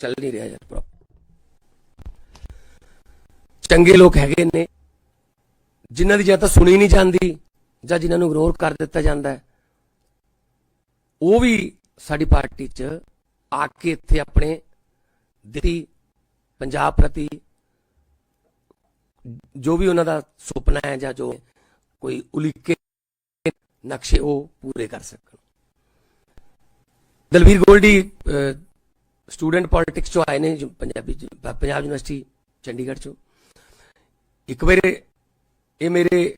ਚੱਲ ਨਹੀਂ ਰਿਹਾ ਯਾਰ ਪ੍ਰੋਪਰ ਚੰਗੇ ਲੋਕ ਹੈਗੇ ਨੇ, ਜਿਨ੍ਹਾਂ ਦੀ ਜਾਂ ਤਾਂ ਸੁਣੀ ਨਹੀਂ ਜਾਂਦੀ ਜਾਂ ਜਿਨ੍ਹਾਂ ਨੂੰ ਇਗਨੋਰ ਕਰ ਦਿੱਤਾ ਜਾਂਦਾ ਹੈ। ਉਹ ਵੀ ਸਾਡੀ ਪਾਰਟੀ 'ਚ ਆ ਕੇ ਇੱਥੇ ਆਪਣੇ ਦਿੱਤੀ, ਪੰਜਾਬ ਪ੍ਰਤੀ ਜੋ ਵੀ ਉਹਨਾਂ ਦਾ ਸੁਪਨਾ ਹੈ ਜਾਂ ਜੋ ਕੋਈ ਉਲੀਕੇ ਨਕਸ਼ੇ ਉਹ ਪੂਰੇ ਕਰ ਸਕਣ। ਦਲਵੀਰ ਗੋਲਡੀ ਸਟੂਡੈਂਟ ਪੋਲਿਟਿਕਸ ਚੋਂ ਆਏ ਨੇ ਜੋ ਪੰਜਾਬੀ ਚ- ਪੰਜਾਬ ਯੂਨੀਵਰਸਿਟੀ ਚੰਡੀਗੜ੍ਹ ਚੋਂ। ਇੱਕ ਵੇਰੇ ਇਹ ਮੇਰੇ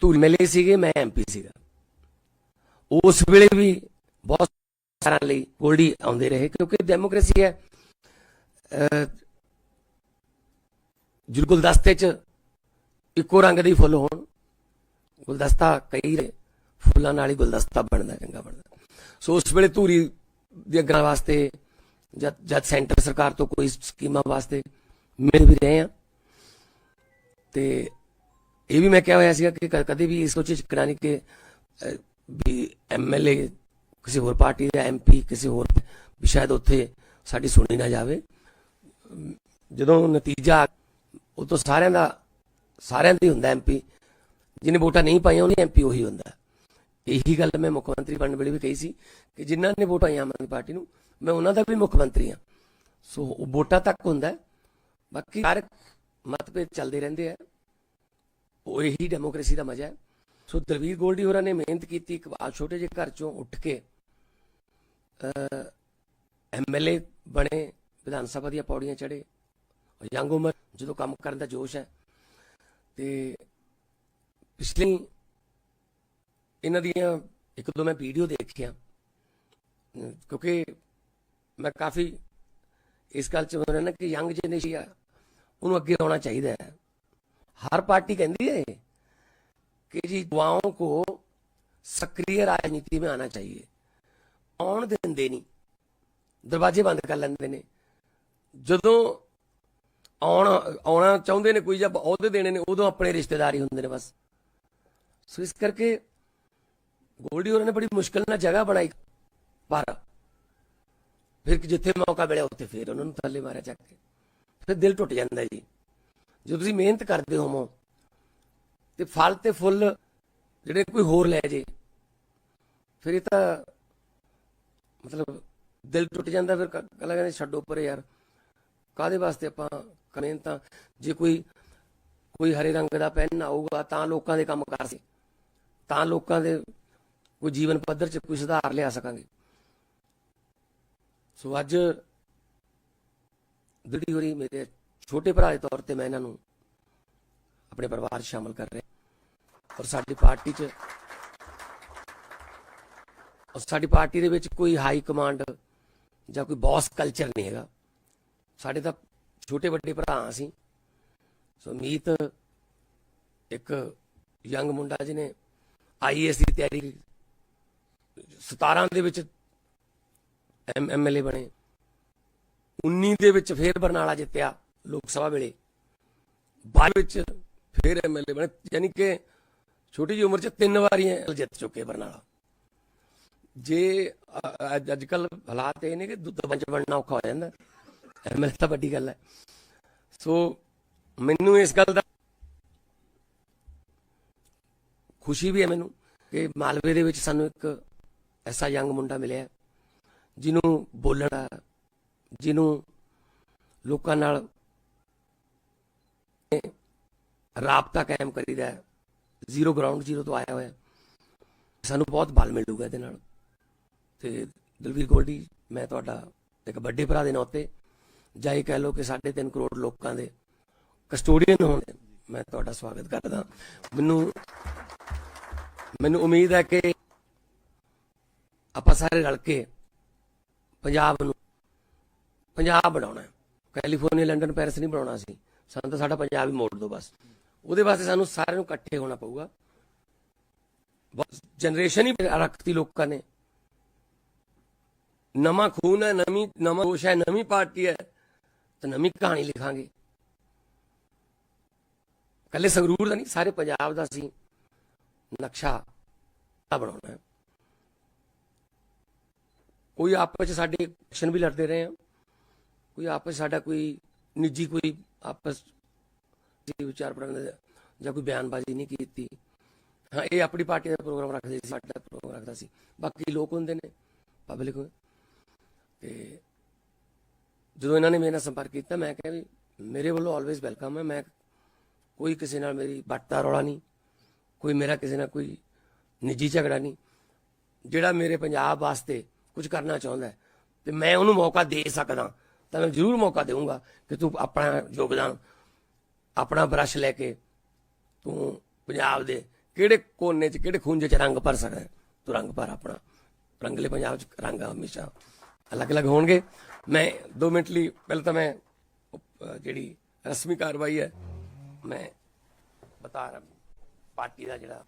ਧੂਲ ਮੇਲੇ ਸੀਗੇ ਮੈਂ ਐਮਪੀ ਸੀਗਾ। ਉਸ ਵੇਲੇ ਵੀ ਬਹੁਤ ਸਾਰਿਆਂ ਲਈ ਗੋਲਡੀ ਆਉਂਦੇ ਰਹੇ ਕਿਉਂਕਿ ਡੈਮੋਕ੍ਰੇਸੀ ਹੈ। ਅਹ, ਗੁਲਦਸਤੇ 'ਚ ਇੱਕੋ ਰੰਗ ਦੇ ਫੁੱਲ ਹੋਣ ਗੁਲਦਸਤਾ ਕਈ ਰਹੇ, ਫੁੱਲਾਂ ਨਾਲ ਹੀ ਗੁਲਦਸਤਾ ਬਣਦਾ ਚੰਗਾ ਬਣਦਾ। ਸੋ ਉਸ ਵੇਲੇ ਧੂਰੀ ਦੇ ਅੱਗਾਂ ਵਾਸਤੇ ਜਦ ਜਦ ਸੈਂਟਰ ਸਰਕਾਰ ਤੋਂ ਕੋਈ ਸਕੀਮਾਂ ਵਾਸਤੇ ਮਿਲ ਵੀ ਰਹੇ ਆ। ਤੇ ਇਹ ਵੀ ਮੈਂ ਕਿਹਾ ਹੋਇਆ ਸੀਗਾ ਕਿ ਕਦੇ ਵੀ ਇਸ ਸੋਚੇ ਚੱਕਣਾ ਨਹੀਂ ਕਿ ਵੀ ਐਮਐਲਏ ਕਿਸੇ ਹੋਰ ਪਾਰਟੀ ਦਾ ਐਮਪੀ ਕਿਸੇ ਹੋਰ ਵੀ ਸ਼ਾਇਦ ਉੱਥੇ ਸਾਡੀ ਸੁਣੀ ਨਾ ਜਾਵੇ। ਜਦੋਂ ਨਤੀਜਾ, ਉਹ ਤੋਂ ਸਾਰਿਆਂ ਦਾ ਸਾਰਿਆਂ ਦਾ ਹੀ ਹੁੰਦਾ ਐਮਪੀ ਜਿਹਨੇ ਵੋਟਾਂ ਨਹੀਂ ਪਾਈਆਂ ਉਹਨੇ ਐਮਪੀ ਉਹੀ ਹੁੰਦਾ। ਇਹੀ ਗੱਲ ਮੈਂ ਮੁੱਖ ਮੰਤਰੀ ਬਣਨ ਵੇਲੇ ਵੀ ਕਹੀ ਸੀ ਕਿ ਜਿਨ੍ਹਾਂ ਨੇ ਵੋਟਾਂ ਪਾਈਆਂ ਆਮ ਆਦਮੀ ਪਾਰਟੀ ਨੂੰ ਮੈਂ ਉਹਨਾਂ ਦਾ ਵੀ ਮੁੱਖ ਮੰਤਰੀ ਹਾਂ। ਸੋ ਉਹ ਵੋਟਾਂ ਤੱਕ ਹੁੰਦਾ ਬਾਕੀ ਹਰ ਮਤਭੇਦ ਚੱਲਦੇ ਰਹਿੰਦੇ ਆ। ਉਹ ਇਹੀ ਡੈਮੋਕ੍ਰੇਸੀ ਦਾ ਮਜ਼ਾ ਹੈ। ਸੋ ਦਲਵੀਰ ਗੋਲਡੀ ਹੋਰਾਂ ਨੇ ਮਿਹਨਤ ਕੀਤੀ ਇੱਕ ਆ ਛੋਟੇ ਜਿਹੇ ਘਰ ਚੋਂ ਉੱਠ ਕੇ ਐਮਐਲਏ ਬਣੇ, ਵਿਧਾਨ ਸਭਾ ਦੀਆਂ ਪੌੜੀਆਂ ਚੜੇ ਯੰਗ ਉਮਰ ਜਦੋਂ ਕੰਮ ਕਰਨ ਦਾ ਜੋਸ਼ ਹੈ, ਤੇ ਪਿਛਲੀ ਇਹਨਾਂ ਦੀਆਂ, ਇੱਕ ਦੋ ਮੈਂ ਵੀਡੀਓ ਦੇਖੀਆਂ ਕਿਉਂਕਿ ਮੈਂ ਕਾਫੀ ਇਸ ਗੱਲ ਚ ਹੋ ਰਿਹਾ ਨਾ ਕਿ ਯੰਗ ਜਨਰੇਸ਼ਨ ਆ ਉਹਨੂੰ ਅੱਗੇ ਆਉਣਾ ਚਾਹੀਦਾ ਹੈ हर पार्टी कहती है कि जी युवाओं को सक्रिय राजनीति में आना चाहिए ਆਉਣ ਦਿੰਦੇ ਨਹੀਂ ਦਰਵਾਜ਼ੇ ਬੰਦ ਕਰ ਲੈਂਦੇ ਨੇ ਜਦੋਂ ਆਉਣਾ ਆਉਣਾ ਚਾਹੁੰਦੇ ਨੇ ਕੋਈ ਜਾਂ ਅਹੁਦੇ ਦੇਣੇ ਨੇ ਉਦੋਂ ਆਪਣੇ ਰਿਸ਼ਤੇਦਾਰ ਹੀ ਹੁੰਦੇ ਨੇ ਬਸ ਸੋ ਇਸ ਕਰਕੇ ਗੋਲਡੀ ਹੋਰਾਂ ਨੇ ਬੜੀ ਮੁਸ਼ਕਲ ਨਾਲ ਜਗ੍ਹਾ ਬਣਾਈ ਪਰ ਫਿਰ ਜਿੱਥੇ ਮੌਕਾ ਮਿਲਿਆ ਉੱਥੇ ਫਿਰ ਉਹਨਾਂ ਨੂੰ ਥੱਲੇ ਮਾਰਿਆ ਚੱਕ ਕੇ। ਫਿਰ ਦਿਲ ਟੁੱਟ ਜਾਂਦਾ ਜੀ। ਜਦੋਂ ਤੁਸੀਂ ਮਿਹਨਤ ਕਰਦੇ ਹੋਵੋ ਤੇ ਫਲ ਤੇ ਫੁੱਲ ਜਿਹੜੇ ਕੋਈ ਹੋਰ ਲੈ ਜੇ, ਫਿਰ ਇਹ ਤਾਂ ਮਤਲਬ ਦਿਲ ਟੁੱਟ ਜਾਂਦਾ, ਫਿਰ ਕ- ਕੱਲਾ ਕਹਿੰਦੇ ਛੱਡੋ ਪਰੇ ਯਾਰ। ਕਾਦੇ ਵਾਸਤੇ ਆਪਾਂ ਕਰੇ ਤਾਂ? ਜੇ ਕੋਈ ਕੋਈ ਹਰੇ ਰੰਗ ਦਾ ਪੈਨ ਆਊਗਾ ਤਾਂ ਲੋਕਾਂ ਦੇ ਕੰਮ ਕਰ ਸਕੇ। ਤਾਂ ਲੋਕਾਂ ਦੇ ਕੋਈ ਜੀਵਨ ਪੱਧਰ 'ਚ ਕੋਈ ਸੁਧਾਰ ਲਿਆ ਸਕਾਂਗੇ। ਸੋ ਅੱਜ ਜਿਹੜੀ ਹੋਰੀ ਮੇਰੇ ਛੋਟੇ ਭਰਾ ਦੇ ਤੌਰ ਤੇ ਮੈਂ ਇਹਨਾਂ ਨੂੰ ਆਪਣੇ ਪਰਿਵਾਰ 'ਚ ਸ਼ਾਮਲ ਕਰ ਰਿਹਾ ਔਰ ਸਾਡੀ ਪਾਰਟੀ 'ਚ ਔਰ ਸਾਡੀ ਪਾਰਟੀ ਦੇ ਵਿੱਚ ਕੋਈ ਹਾਈ ਕਮਾਂਡ ਜਾਂ ਕੋਈ ਬੌਸ ਕਲਚਰ ਨਹੀਂ ਹੈਗਾ ਸਾਡੇ ਤਾਂ ਛੋਟੇ ਵੱਡੇ ਭਰਾ ਅਸੀਂ ਸੋ ਮੀਤ ਇੱਕ ਯੰਗ ਮੁੰਡਾ ਜਿਹਨੇ ਆਈਏਐਸ ਦੀ ਤਿਆਰੀ ਕੀਤੀ। 17 ਦੇ ਵਿੱਚ ਐਮਐਲਏ ਬਣੇ। 19 ਦੇ ਵਿੱਚ ਫੇਰ ਬਰਨਾਲਾ ਜਿੱਤਿਆ ਲੋਕ ਸਭਾ ਵੇਲੇ। 22 ਵਿੱਚ ਫੇਰ ਐਮਐਲਏ ਬਣੇ। ਯਾਨੀ ਕਿ ਛੋਟੀ ਜਿਹੀ ਉਮਰ 'ਚ ਤਿੰਨ ਵਾਰੀ ਜਿੱਤ ਚੁੱਕੇ ਬਰਨਾਲਾ। ਜੇ ਅੱਜ ਕੱਲ ਹਾਲਾਤ ਇਹ ਨੇ ਕਿ ਦੁੱਧ ਬੰਚ ਬਣਨਾ ਔਖਾ ਹੋ ਜਾਂਦਾ। ਐਮਐਲਏ ਤਾਂ ਵੱਡੀ ਗੱਲ ਹੈ। ਸੋ ਮੈਨੂੰ ਇਸ ਗੱਲ ਦਾ ਖੁਸ਼ੀ ਵੀ ਹੈ ਮੈਨੂੰ ਕਿ ਮਾਲਵੇ ਦੇ ਵਿੱਚ ਸਾਨੂੰ ਇੱਕ ਐਸਾ ਯੰਗ ਮੁੰਡਾ ਮਿਲਿਆ। ਜਿਹਨੂੰ ਬੋਲਣਾ, ਜਿਹਨੂੰ ਲੋਕਾਂ ਨਾਲ ਰਾਬਤਾ ਕਾਇਮ ਕਰੀਦਾ ਜ਼ੀਰੋ ਗਰਾਊਂਡ ਜ਼ੀਰੋ ਤੋਂ ਆਇਆ ਹੋਇਆ ਸਾਨੂੰ ਬਹੁਤ ਬਲ ਮਿਲੂਗਾ ਇਹਦੇ ਨਾਲ। ਤੇ ਦਲਵੀਰ ਗੋਲਡੀ, ਮੈਂ ਤੁਹਾਡਾ ਇੱਕ ਵੱਡੇ ਭਰਾ ਦੇ ਨਾਤੇ ਜਾਂ ਇਹ ਕਹਿ ਲਓ ਕਿ 3.5 ਕਰੋੜ ਲੋਕਾਂ ਦੇ ਕਸਟੋਡੀਅਨ ਹੋਣ ਮੈਂ ਤੁਹਾਡਾ ਸਵਾਗਤ ਕਰਦਾ ਮੈਨੂੰ ਮੈਨੂੰ ਉਮੀਦ ਹੈ ਕਿ ਆਪਾਂ ਸਾਰੇ ਰਲ ਕੇ ਪੰਜਾਬ ਨੂੰ। ਪੰਜਾਬ ਬਣਾਉਣਾ ਹੈ। ਕੈਲੀਫੋਰਨੀਆ, ਲੰਡਨ, ਪੈਰਿਸ ਨਹੀਂ ਬਣਾਉਣਾ ਸੀ। ਸਾਨੂੰ ਤਾਂ ਸਾਡਾ ਪੰਜਾਬ ਹੀ ਮੋੜ ਦਿਓ ਬਸ। ਉਹਦੇ ਵਾਸਤੇ ਸਾਨੂੰ ਸਾਰਿਆਂ ਨੂੰ ਇਕੱਠੇ ਹੋਣਾ ਪਊਗਾ। ਜਨਰੇਸ਼ਨ ਹੀ ਰੱਖਤੀ ਲੋਕਾਂ ਨੇ। ਨਵਾਂ ਖੂਨ ਹੈ, ਨਵੀਂ, ਨਵਾਂ ਜੋਸ਼ ਹੈ, ਨਵੀਂ ਪਾਰਟੀ ਹੈ, ਤਾਂ ਨਵੀਂ ਕਹਾਣੀ ਲਿਖਾਂਗੇ। ਕੱਲੇ ਸੰਗਰੂਰ ਦਾ ਨਹੀਂ, ਸਾਰੇ ਪੰਜਾਬ ਦਾ ਸੀ ਨਕਸ਼ਾ ਬਣਾਉਣਾ ਹੈ। ਕੋਈ ਆਪਸ ਵਿੱਚ ਸਾਡੇ ਐਕਸ਼ਨ ਵੀ ਲੜਦੇ ਰਹੇ ਆ। ਕੋਈ ਆਪਸ ਸਾਡਾ ਕੋਈ ਨਿੱਜੀ ਕੋਈ ਆਪਸ ਦੀ ਵਿਚਾਰ ਪ੍ਰਬੰਧ ਜਾਂ ਕੋਈ ਬਿਆਨਬਾਜ਼ੀ ਨਹੀਂ ਕੀਤੀ। ਹਾਂ, ਇਹ ਆਪਣੀ ਪਾਰਟੀ ਦਾ ਪ੍ਰੋਗਰਾਮ ਰੱਖਦੇ ਸੀ, ਸਾਡਾ ਪ੍ਰੋਗਰਾਮ ਰੱਖਦਾ ਸੀ। ਬਾਕੀ ਲੋਕ ਹੁੰਦੇ ਨੇ ਪਬਲਿਕ ਤੇ ਜਦੋਂ ਇਹਨਾਂ ਨੇ ਮੇਰੇ ਨਾਲ ਸੰਪਰਕ ਕੀਤਾ, ਮੈਂ ਕਿਹਾ ਵੀ ਮੇਰੇ ਵੱਲੋਂ ਆਲਵੇਜ਼ ਵੈਲਕਮ ਹੈ। ਮੈਂ ਕੋਈ ਕਿਸੇ ਨਾਲ ਮੇਰੀ ਬੱਟਾ ਰੌਲਾ ਨਹੀਂ, ਕੋਈ ਮੇਰਾ ਕਿਸੇ ਨਾਲ ਕੋਈ ਨਿੱਜੀ ਝਗੜਾ ਨਹੀਂ। ਜਿਹੜਾ ਮੇਰੇ ਪੰਜਾਬ ਵਾਸਤੇ ਕੁਝ ਕਰਨਾ ਚਾਹੁੰਦਾ ਤੇ ਮੈਂ ਉਹਨੂੰ ਮੌਕਾ ਦੇ ਸਕਦਾ, ਤਾਂ ਮੈਂ ਜ਼ਰੂਰ ਮੌਕਾ ਦੇਵਾਂਗਾ ਕਿ ਤੂੰ ਆਪਣਾ ਯੋਗਦਾਨ, ਆਪਣਾ ਬਰਸ਼ ਲੈ ਕੇ ਤੂੰ ਪੰਜਾਬ ਦੇ ਕਿਹੜੇ ਕੋਨੇ 'ਚ, ਕਿਹੜੇ ਖੂੰਜੇ 'ਚ ਰੰਗ ਭਰ ਸਕਦਾ ਤੂੰ ਰੰਗ ਭਰ ਆਪਣਾ। ਰੰਗਲੇ ਪੰਜਾਬ 'ਚ ਰੰਗ ਹਮੇਸ਼ਾ ਅਲੱਗ-ਅਲੱਗ ਹੋਣਗੇ। ਮੈਂ 2 ਮਿੰਟ ਲਈ ਪਹਿਲਾਂ ਤਾਂ ਮੈਂ ਜਿਹੜੀ ਰਸਮੀ ਕਾਰਵਾਈ ਹੈ, ਮੈਂ ਬਤਾ ਰਹਾ, ਪਾਰਟੀ ਦਾ ਜਿਹੜਾ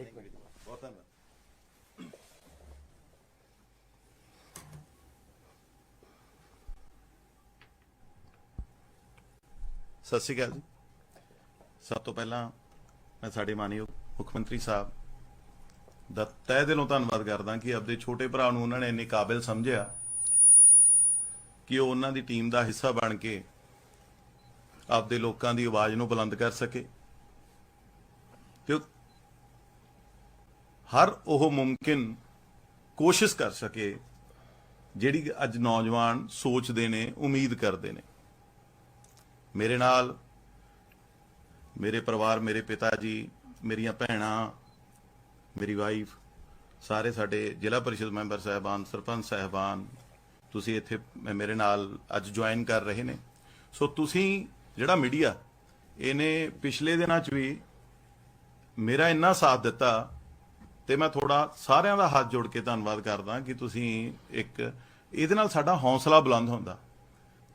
ਬਹੁਤ ਧੰਨਵਾਦ ਸਤਿ ਸ਼੍ਰੀ ਅਕਾਲ ਜੀ। ਸਭ ਤੋਂ ਪਹਿਲਾਂ ਮੈਂ ਸਾਡੇ ਮਾਨਯੋਗ ਮੁੱਖ ਮੰਤਰੀ ਸਾਹਿਬ ਦਾ ਤਹਿ ਦਿਲੋਂ ਧੰਨਵਾਦ ਕਰਦਾ ਕਿ ਆਪਦੇ ਛੋਟੇ ਭਰਾ ਨੂੰ ਉਹਨਾਂ ਨੇ ਇੰਨੇ ਕਾਬਿਲ ਸਮਝਿਆ ਕਿ ਉਹ ਉਹਨਾਂ ਦੀ ਟੀਮ ਦਾ ਹਿੱਸਾ ਬਣ ਕੇ ਆਪਦੇ ਲੋਕਾਂ ਦੀ ਆਵਾਜ਼ ਨੂੰ ਬੁਲੰਦ ਕਰ ਸਕੇ ਤੇ ਹਰ ਉਹ ਮੁਮਕਿਨ ਕੋਸ਼ਿਸ਼ ਕਰ ਸਕੇ ਜਿਹੜੀ ਅੱਜ ਨੌਜਵਾਨ ਸੋਚਦੇ ਨੇ, ਉਮੀਦ ਕਰਦੇ ਨੇ। ਮੇਰੇ ਨਾਲ ਮੇਰੇ ਪਰਿਵਾਰ, ਮੇਰੇ ਪਿਤਾ ਜੀ, ਮੇਰੀਆਂ ਭੈਣਾਂ, ਮੇਰੀ ਵਾਈਫ ਸਾਰੇ ਸਾਡੇ ਜ਼ਿਲ੍ਹਾ ਪਰਿਸ਼ਦ ਮੈਂਬਰ ਸਾਹਿਬਾਨ, ਸਰਪੰਚ ਸਾਹਿਬਾਨ, ਤੁਸੀਂ ਇੱਥੇ ਮੇਰੇ ਨਾਲ ਅੱਜ ਜੁਆਇਨ ਕਰ ਰਹੇ ਨੇ। ਸੋ ਤੁਸੀਂ ਜਿਹੜਾ ਮੀਡੀਆ ਇਹਨੇ ਪਿਛਲੇ ਦਿਨਾਂ 'ਚ ਵੀ ਮੇਰਾ ਇੰਨਾ ਸਾਥ ਦਿੱਤਾ ਤੇ ਮੈਂ ਥੋੜਾ ਸਾਰਿਆਂ ਦਾ ਹੱਥ ਜੋੜ ਕੇ ਧੰਨਵਾਦ ਕਰਦਾ ਕਿ ਤੁਸੀਂ ਇੱਕ, ਇਹਦੇ ਨਾਲ ਸਾਡਾ ਹੌਸਲਾ ਬੁਲੰਦ ਹੁੰਦਾ।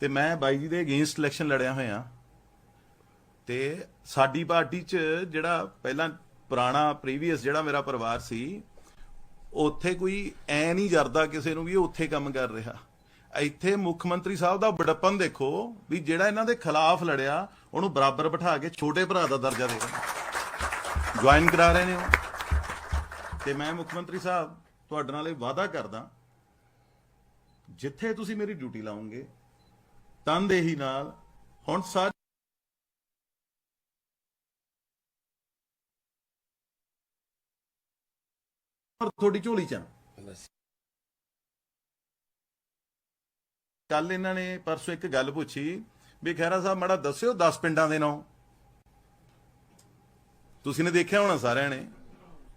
ਤੇ ਮੈਂ ਬਾਈ ਜੀ ਦੇ ਅਗੇਂਸਟ ਇਲੈਕਸ਼ਨ ਲੜਿਆ ਹੋਇਆ। ਤੇ ਸਾਡੀ ਪਾਰਟੀ 'ਚ ਜਿਹੜਾ ਪਹਿਲਾਂ ਪੁਰਾਣਾ ਪ੍ਰੀਵੀਅਸ ਜਿਹੜਾ ਮੇਰਾ ਪਰਿਵਾਰ ਸੀ, ਉੱਥੇ ਕੋਈ ਐ ਨਹੀਂ ਜਰਦਾ ਕਿਸੇ ਨੂੰ ਵੀ ਇਹ ਉੱਥੇ ਕੰਮ ਕਰ ਰਿਹਾ। ਇੱਥੇ ਮੁੱਖ ਮੰਤਰੀ ਸਾਹਿਬ ਦਾ ਬੜਪਨ ਦੇਖੋ ਵੀ ਜਿਹੜਾ ਇਹਨਾਂ ਦੇ ਖਿਲਾਫ ਲੜਿਆ, ਉਹਨੂੰ ਬਰਾਬਰ ਬਿਠਾ ਕੇ ਛੋਟੇ ਭਰਾ ਦਾ ਦਰਜਾ ਦੇ ਰਹੇ ਜੁਆਇਨ ਕਰਾ ਰਹੇ ਨੇ ਉਹ। ਤੇ ਮੈਂ ਮੁੱਖ ਮੰਤਰੀ ਸਾਹਿਬ ਤੁਹਾਡੇ ਨਾਲ ਇਹ ਵਾਅਦਾ ਕਰਦਾ, ਜਿੱਥੇ ਤੁਸੀਂ ਮੇਰੀ ਡਿਊਟੀ ਲਾਉਂਗੇ ਤਨਦੇਹੀ ਨਾਲ, ਹੁਣ ਸਾਰੇ ਤੁਹਾਡੀ ਝੋਲੀ ਚ ਕੱਲ ਇਹਨਾਂ ਨੇ ਪਰਸੋਂ ਇੱਕ ਗੱਲ ਪੁੱਛੀ, ਵੀ ਖੈਰਾ ਸਾਹਿਬ ਮਾੜਾ ਦੱਸਿਓ 10 ਪਿੰਡਾਂ ਦੇ ਨਾਂ। ਤੁਸੀਂ ਨੇ ਦੇਖਿਆ ਹੋਣਾ ਸਾਰਿਆਂ ਨੇ।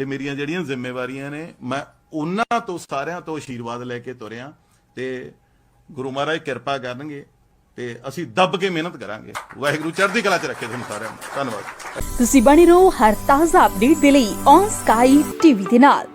ਤੇ ਮੇਰੀਆਂ ਜਿਹੜੀਆਂ ਜ਼ਿੰਮੇਵਾਰੀਆਂ ਨੇ, ਮੈਂ ਉਹਨਾਂ ਤੋਂ, ਸਾਰਿਆਂ ਤੋਂ ਆਸ਼ੀਰਵਾਦ ਲੈ ਕੇ ਤੁਰਿਆ ਤੇ ਗੁਰੂ ਮਹਾਰਾਜ ਕਿਰਪਾ ਕਰਨਗੇ ਤੇ ਅਸੀਂ ਦੱਬ ਕੇ ਮਿਹਨਤ ਕਰਾਂਗੇ। ਵਾਹਿਗੁਰੂ ਚੜ੍ਹਦੀ ਕਲਾ 'ਚ ਰੱਖੇ ਤੁਹਾਨੂੰ ਸਾਰਿਆਂ ਨੂੰ। ਧੰਨਵਾਦ। ਤੁਸੀਂ ਬਣੇ ਰਹੋ ਹਰ ਤਾਜ਼ਾ ਅਪਡੇਟ ਦੇ ਲਈ ਔਨ ਸਕਾਈ ਟੀਵੀ ਦੇ ਨਾਲ।